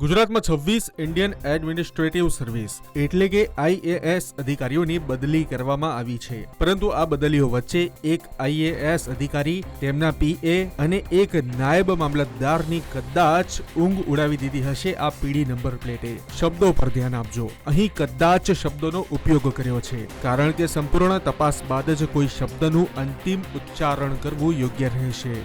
ગુજરાતમાં છવ્વીસ Indian administrative service એટલે કે આઈએએસ અધિકારીઓની બદલી કરવામાં આવી છે. પરંતુ આ બદલીઓ વચ્ચે એક આઈએએસ અધિકારી, તેમના પીએ અને એક નાયબ મામલતદારની કદાચ ઊંઘ ઉડાવી દીધી હશે આ પીડી નંબર પ્લેટે. શબ્દો પર ધ્યાન આપજો. અહીં કદાચ શબ્દોનો ઉપયોગ કર્યો છે. કારણ કે સંપૂર્ણ તપાસ બાદ જ કોઈ શબ્દનું અંતિમ ઉચ્ચારણ કરવું યોગ્ય રહેશે.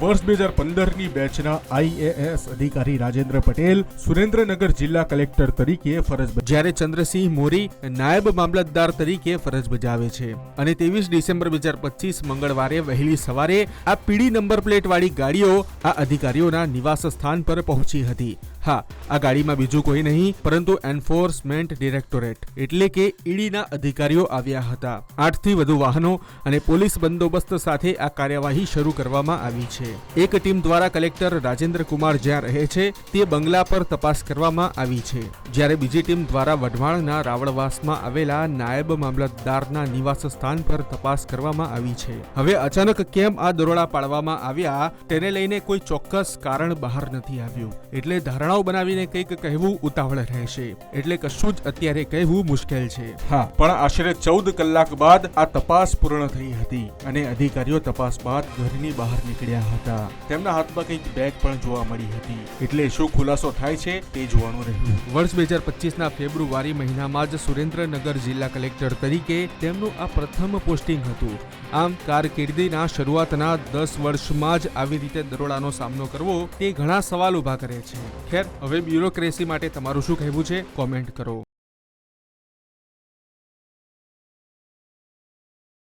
વર્ષ બે હજાર પંદરની બેચના આઈએએસ અધિકારી રાજેન્દ્ર પટેલ સુરેન્દ્રનગર જિલ્લા કલેક્ટર તરીકે ફરજ જ્યારે ચંદ્રસિંહ મોરી નાયબ મામલતદાર તરીકે ફરજ બજાવે છે. અને ત્રેવીસ ડિસેમ્બર બે હજાર પચીસ મંગળવારે વહેલી સવારે આ પીડી નંબર પ્લેટવાળી ગાડીઓ આ અધિકારીઓના નિવાસ સ્થાન પર પહોંચી હતી. હા, આ ગાડીમાં બીજું કોઈ નહીં, પરંતુ એન્ફોર્સમેન્ટ ડિરેક્ટોરેટ. એટલે કે ઈડીના અધિકારીઓ આવ્યા હતા. આઠથી વધુ વાહનો અને પોલીસ બંદોબસ્ત સાથે આ કાર્યવાહી શરૂ કરવામાં આવી છે. એક ટીમ દ્વારા કલેક્ટર રાજેન્દ્ર કુમાર જ્યાં રહે છે, તે બંગલા પર તપાસ કરવામાં આવી છે. જ્યારે બીજી ટીમ દ્વારા વઢવાણના રાવળવાસમાં આવેલા નાયબ મામલતદારના નિવાસ સ્થાન પર તપાસ કરવામાં આવી છે. હવે અચાનક કેમ આ દરોડા પાડવામાં આવ્યા, તેને લઈને કોઈ ચોક્કસ કારણ બહાર નથી આવ્યું. એટલે ધારણાઓ બનાવીને કંઈક કહેવું ઉતાવળ રહેશે. એટલે કશું જ અત્યારે કહેવું મુશ્કેલ છે. હા પણ આશરે ચૌદ કલાક બાદ આ તપાસ પૂર્ણ થઈ હતી અને અધિકારીઓ તપાસ બાદ ઘરની બહાર નીકળ્યા હતા. તેમના હાથમાં કંઈક બેગ પણ જોવા મળી હતી. એટલે શું ખુલાસો થાય છે તે જોવાનું રહ્યું. વર્ષ બે હજાર પચીસના ફેબ્રુઆરી મહિનામાં જ સુરેન્દ્રનગર જિલ્લા કલેક્ટર તરીકે તેમનું આ પ્રથમ પોસ્ટિંગ હતું. આમ કારકિર્દીના શરૂઆતના દસ વર્ષમાં જ આવી રીતે દરોડાનો સામનો કરવો તે ઘણા સવાલ ઊભા કરે છે. ખેર, હવે બ્યુરોક્રેસી માટે તમારું શું કહેવું છે? કોમેન્ટ કરો.